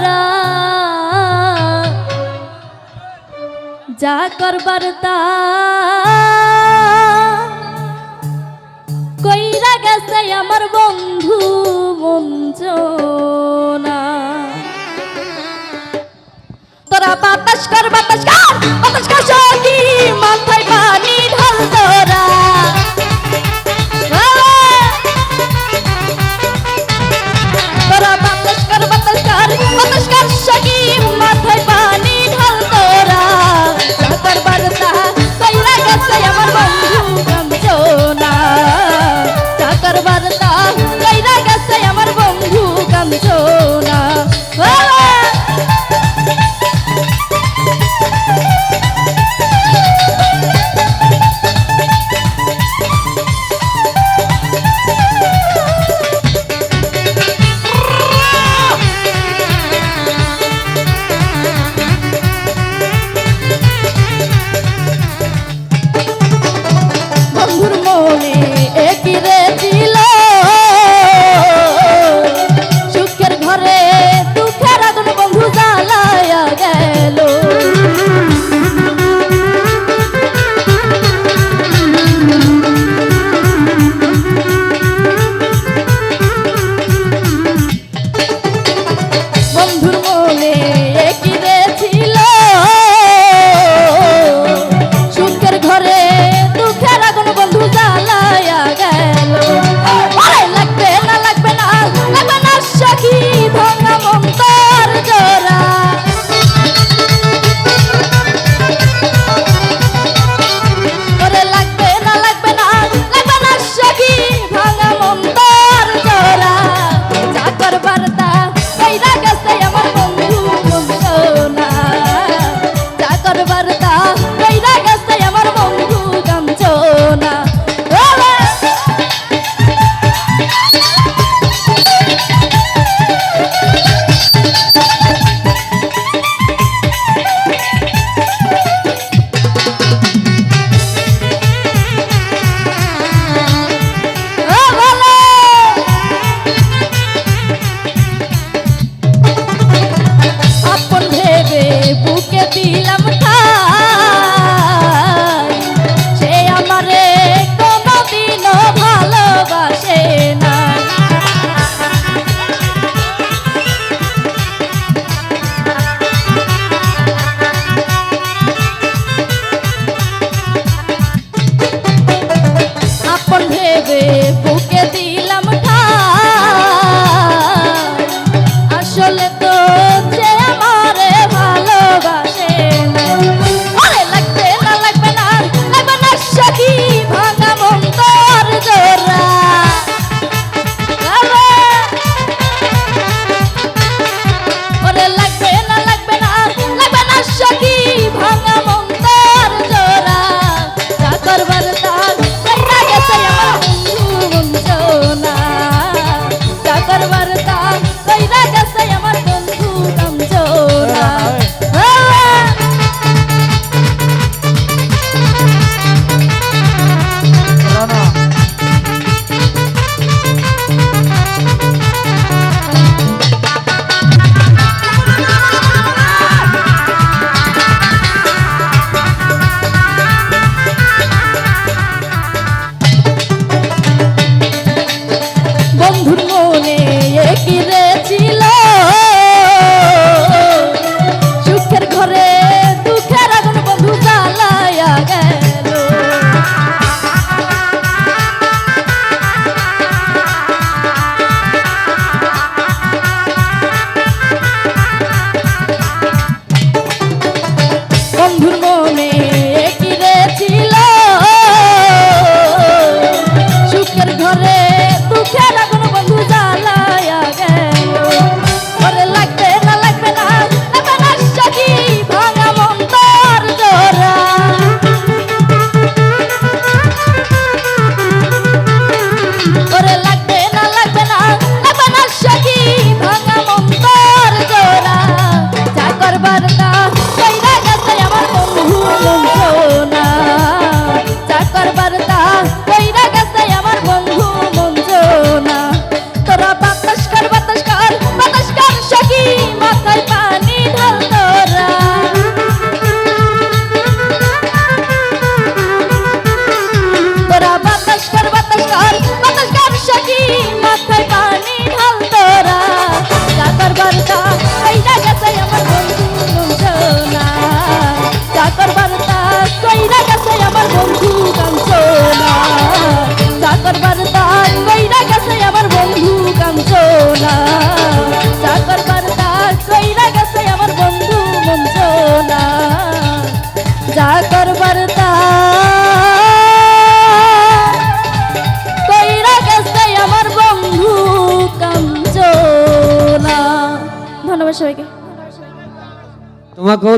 তারা। যা করবার তা কইরা গেছে আমার বন্ধু মঞ্জনা। তোরা বাতাস কর বাতাস কর বাতাস কর চঞ্চল বুকে দিলাম ঠাই সে আমারে কোনোদিনও ভালোবাসে না। আপন ভেবে বুকে দিলাম maka